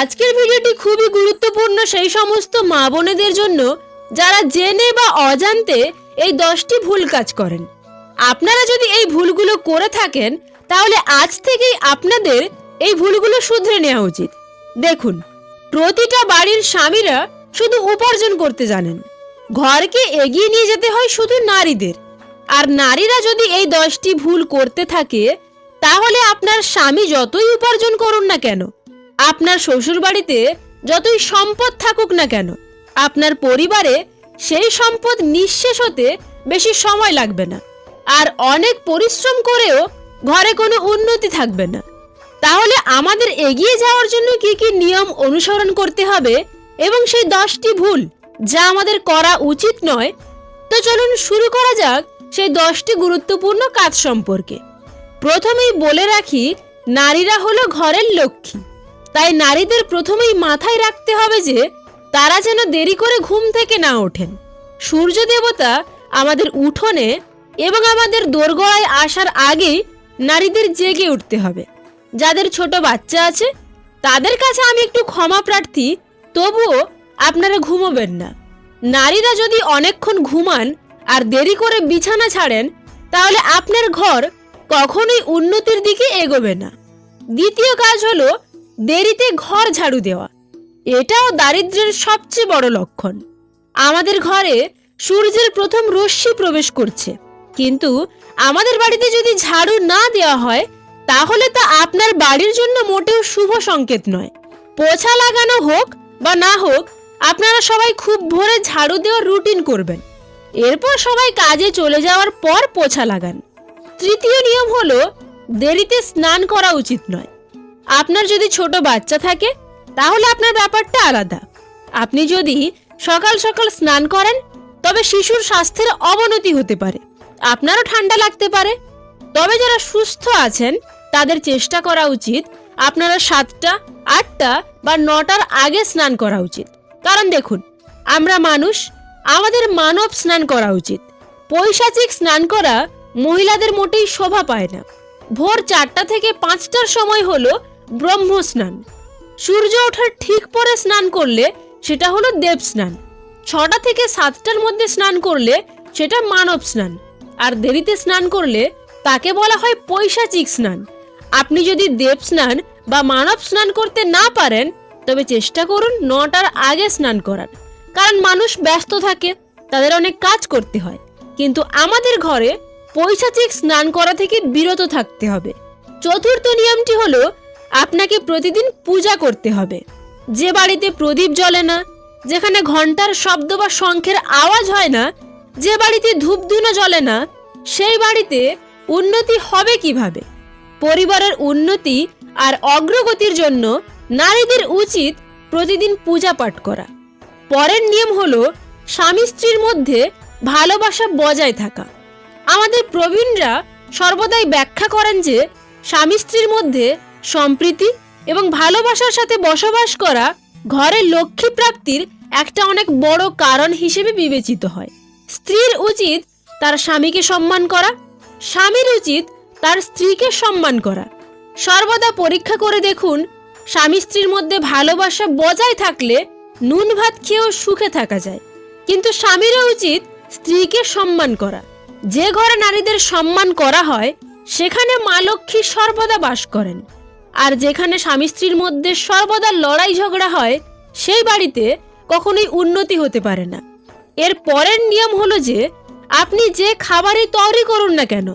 আজকের ভিডিওটি খুবই গুরুত্বপূর্ণ সেই সমস্ত মা বোনেদের জন্য যারা জেনে বা অজান্তে এই দশটি ভুল কাজ করেন। আপনারা যদি এই ভুলগুলো করে থাকেন, তাহলে আজ থেকেই আপনাদের এই ভুলগুলো শুধরে নেওয়া উচিত। দেখুন, প্রতিটা বাড়ির স্বামীরা শুধু উপার্জন করতে জানেন। ঘরকে এগিয়ে নিয়ে যেতে হয় শুধু নারীদের। আর নারীরা যদি এই দশটি ভুল করতে থাকে, তাহলে আপনার স্বামী যতই উপার্জন করুন না কেন আপনার শ্বশুর বাড়িতে যতই সম্পদ থাকুক না কেন, আপনার পরিবারে সেই সম্পদ নিঃশেষ হতে বেশি সময় লাগবে না। আর অনেক পরিশ্রম করেও ঘরে কোনো উন্নতি থাকবে না। তাহলে আমাদের এগিয়ে যাওয়ার জন্য কি কি নিয়ম অনুসরণ করতে হবে এবং সেই দশটি ভুল যা আমাদের করা উচিত নয়, তো চলুন শুরু করা যাক সেই দশটি গুরুত্বপূর্ণ কাজ সম্পর্কে। প্রথমেই বলে রাখি, নারীরা হলো ঘরের লক্ষ্মী। তাই নারীদের প্রথমেই মাথায় রাখতে হবে যে তারা যেন দেরি করে ঘুম থেকে না ওঠেন। সূর্য দেবতা আমাদের উঠোনে এবং আমাদের দোরগোড়ায় আসার আগেই নারীদের জেগে উঠতে হবে। যাদের ছোট বাচ্চা আছে, তাদের কাছে আমি একটু ক্ষমা প্রার্থী, তবুও আপনারা ঘুমোবেন না। নারীরা যদি অনেকক্ষণ ঘুমান আর দেরি করে বিছানা ছাড়েন, তাহলে আপনার ঘর কখনোই উন্নতির দিকে এগোবে না। দ্বিতীয় কাজ হলো দেরিতে ঘর ঝাড়ু দেওয়া। এটাও দারিদ্র্যের সবচেয়ে বড় লক্ষণ। আমাদের ঘরে সূর্যের প্রথম রশ্মি প্রবেশ করছে। কিন্তু আমাদের বাড়িতে যদি ঝাড়ু না দেওয়া হয়, তাহলে তা আপনার বাড়ির জন্য মোটেও শুভ সংকেত নয়। পোছা লাগানো হোক বা না হোক, আপনারা সবাই খুব ভোরে ঝাড়ু দেওয়ার রুটিন করবেন। এরপর সবাই কাজে চলে যাওয়ার পর পোছা লাগান। তৃতীয় নিয়ম হলো, দেরিতে স্নান করা উচিত নয়। আপনার যদি ছোট বাচ্চা থাকে, তাহলে আপনার ব্যাপারটা আলাদা। আপনি যদি সকাল সকাল স্নান করেন, তবে শিশুর স্বাস্থ্যের অবনতি হতে পারে। আপনারও ঠান্ডা লাগতে পারে। তবে যারা সুস্থ আছেন, তাদের চেষ্টা করা উচিত আপনারা সাতটা, আটটা বা নটার আগে স্নান করা উচিত। কারণ দেখুন, আমরা মানুষ, আমাদের মানব স্নান করা উচিত। পৈশাচিক স্নান করা মহিলাদের মোটেই শোভা পায় না। ভোর চারটা থেকে পাঁচটার সময় হলো ব্রহ্ম স্নান সূর্য ওঠার ঠিক পরে স্নান করলে সেটা হলো দেব স্নান ছটা থেকে সাতটার মধ্যে স্নান করলে সেটা মানব স্নান। আর দেরিতে স্নান করলে তাকে বলা হয় পৈশাচিক স্নান। আপনি যদি দেব স্নান বা মানব স্নান করতে না পারেন, তবে চেষ্টা করুন নটার আগে স্নান করার। কারণ মানুষ ব্যস্ত থাকে, তাদের অনেক কাজ করতে হয়। কিন্তু আমাদের ঘরে পৈশাচিক স্নান করা থেকে বিরত থাকতে হবে। চতুর্থ নিয়মটি হলো আপনাকে প্রতিদিন পূজা করতে হবে। যে বাড়িতে প্রদীপ জ্বলে না, যেখানে ঘণ্টার শব্দ বা শঙ্খের আওয়াজ হয় না, যে বাড়িতে ধূপধুনো জ্বলে না, সেই বাড়িতে উন্নতি হবে কীভাবে? পরিবারের উন্নতি আর অগ্রগতির জন্য নারীদের উচিত প্রতিদিন পূজা পাঠ করা। পরের নিয়ম হল, স্বামী স্ত্রীর মধ্যে ভালোবাসা বজায় থাকা। আমাদের প্রবীণরা সর্বদাই ব্যাখ্যা করেন যে, স্বামী স্ত্রীর মধ্যে সম্প্রীতি এবং ভালোবাসার সাথে বসবাস করা ঘরের লক্ষ্মী প্রাপ্তির একটা অনেক বড় কারণ হিসেবে বিবেচিত হয়। স্ত্রীর উচিত তার স্বামীকে সম্মান করা, স্বামীর উচিত তার স্ত্রীকে সম্মান করা। সর্বদা পরীক্ষা করে দেখুন, স্বামী স্ত্রীর মধ্যে ভালোবাসা বজায় থাকলে নুন ভাত খেয়েও সুখে থাকা যায়। কিন্তু স্বামীরও উচিত স্ত্রীকে সম্মান করা। যে ঘরে নারীদের সম্মান করা হয়, সেখানে মা লক্ষ্মী সর্বদা বাস করেন। আর যেখানে স্বামী স্ত্রীর মধ্যে সর্বদা লড়াই ঝগড়া হয়, সেই বাড়িতে কখনোই উন্নতি হতে পারে না। এর পরের নিয়ম হলো যে, আপনি যে খাবারই তৈরি করুন না কেন,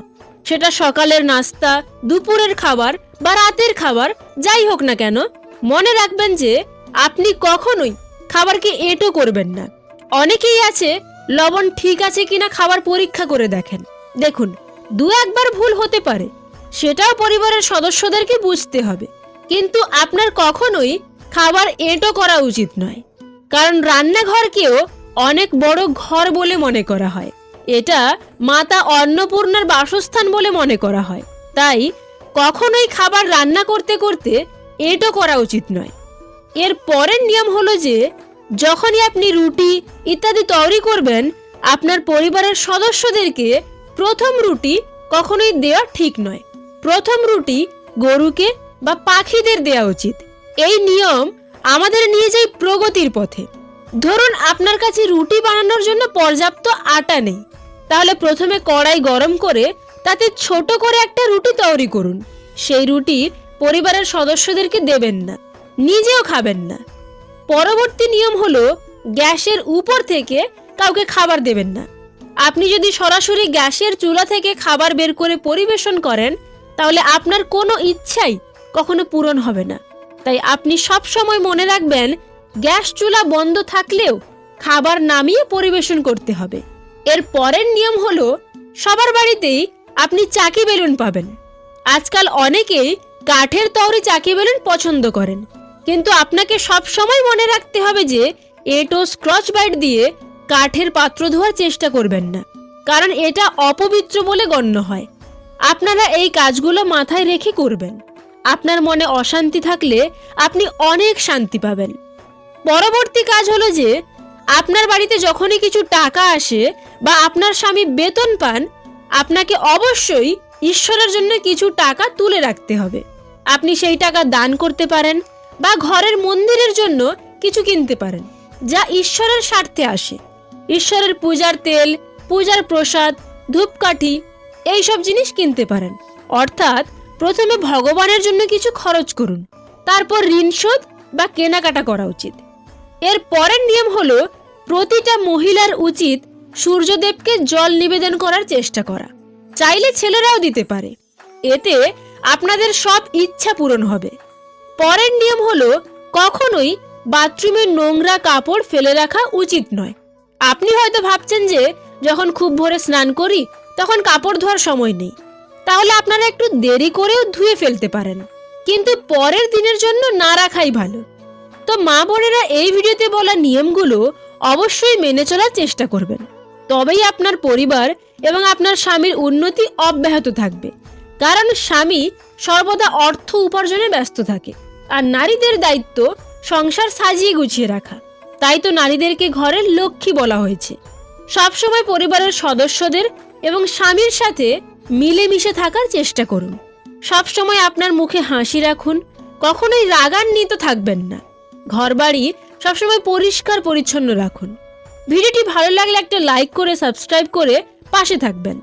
সেটা সকালের নাস্তা, দুপুরের খাবার বা রাতের খাবার, যাই হোক না কেন, মনে রাখবেন যে, আপনি কখনোই খাবারকে এঁটো করবেন না। অনেকেই আছে, লবণ ঠিক আছে কিনা খাবার পরীক্ষা করে দেখেন। দেখুন, দু একবার ভুল হতে পারে সেটাও পরিবারের সদস্যদেরকে বুঝতে হবে। কিন্তু আপনার কখনোই খাবার এঁটো করা উচিত নয়। কারণ রান্নাঘরকেও অনেক বড় ঘর বলে মনে করা হয়। এটা মাতা অন্নপূর্ণার বাসস্থান বলে মনে করা হয়। তাই কখনোই খাবার রান্না করতে করতে এঁটো করা উচিত নয়। এর পরের নিয়ম হলো যে, যখনই আপনি রুটি ইত্যাদি তৈরি করবেন, আপনার পরিবারের সদস্যদেরকে প্রথম রুটি কখনোই দেওয়া ঠিক নয়। প্রথম রুটি গরুকে বা পাখিদের দেওয়া উচিত। এই নিয়ম আমাদের নিয়ে যায় প্রগতির পথে। ধরুন আপনার কাছে রুটি বানানোর জন্য পর্যাপ্ত আটা নেই। তাহলে প্রথমে কড়াই গরম করে তাতে ছোট করে একটা রুটি তৈরি করুন। সেই রুটি পরিবারের সদস্যদেরকে দেবেন না, নিজেও খাবেন না। পরবর্তী নিয়ম হলো গ্যাসের উপর থেকে কাউকে খাবার দেবেন না। আপনি যদি সরাসরি গ্যাসের চুলা থেকে খাবার বের করে পরিবেশন করেন তাহলে আপনার কোনো ইচ্ছাই কখনো পূরণ হবে না। তাই আপনি সব সময় মনে রাখবেন, গ্যাস চুলা বন্ধ থাকলেও খাবার নামিয়ে পরিবেশন করতে হবে। এর পরের নিয়ম হলো, সবার বাড়িতেই আপনি চাকি বেলুন পাবেন। আজকাল অনেকেই কাঠের তৈরি চাকি বেলুন পছন্দ করেন। কিন্তু আপনাকে সব সময় মনে রাখতে হবে যে এটো স্ক্রচ বাইট দিয়ে কাঠের পাত্র ধোয়ার চেষ্টা করবেন না। কারণ এটা অপবিত্র বলে গণ্য হয়। আপনারা এই কাজগুলো মাথায় রেখে করবেন। আপনার মনে অশান্তি থাকলে আপনি অনেক শান্তি পাবেন। পরবর্তী কাজ হলো যে, আপনার বাড়িতে যখনই কিছু টাকা আসে বা আপনার স্বামী বেতন পান, আপনাকে অবশ্যই ঈশ্বরের জন্য কিছু টাকা তুলে রাখতে হবে। আপনি সেই টাকা দান করতে পারেন বা ঘরের মন্দিরের জন্য কিছু কিনতে পারেন, যা ঈশ্বরের স্বার্থে আসে। ঈশ্বরের পূজার তেল, পূজার প্রসাদ, ধূপকাঠি এইসব জিনিস কিনতে পারেন। অর্থাৎ প্রথমে ভগবানের জন্য কিছু খরচ করুন, তারপর ঋণ শোধ বা কেনাকাটা করা উচিত। এর পরের নিয়ম হলো প্রতিটা মহিলার উচিত সূর্যদেবকে জল নিবেদন করার চেষ্টা করা। চাইলে ছেলেরাও দিতে পারে। এতে আপনাদের সব ইচ্ছা পূরণ হবে। পরের নিয়ম হলো কখনোই বাথরুমে নোংরা কাপড় ফেলে রাখা উচিত নয়। আপনি হয়তো ভাবছেন যে যখন খুব ভোরে স্নান করি তখন কাপড় ধোয়ার সময় নেই। তাহলে আপনারা একটু দেরি করেও ধুয়ে ফেলতে পারেন। কিন্তু পরের দিনের জন্য না রাখাই ভালো। তো মা বোনেরা এই ভিডিওতে বলা নিয়মগুলো অবশ্যই মেনে চলার চেষ্টা করবেন। তবেই আপনার পরিবার এবং আপনার স্বামীর উন্নতি অব্যাহত থাকবে। কারণ স্বামী সর্বদা অর্থ উপার্জনে ব্যস্ত থাকে। আর নারীদের দায়িত্ব সংসার সাজিয়ে গুছিয়ে রাখা। তাই তো নারীদেরকে ঘরের লক্ষ্মী বলা হয়েছে। সবসময় পরিবারের সদস্যদের এবং স্বামীর সাথে মিলেমিশে থাকার চেষ্টা করুন। সবসময় আপনার মুখে হাসি রাখুন, কখনোই রাগান্বিত থাকবেন না। ঘরবাড়ি সবসময় পরিষ্কার পরিচ্ছন্ন রাখুন। ভিডিওটি ভালো লাগলে একটা লাইক করে সাবস্ক্রাইব করে পাশে থাকবেন।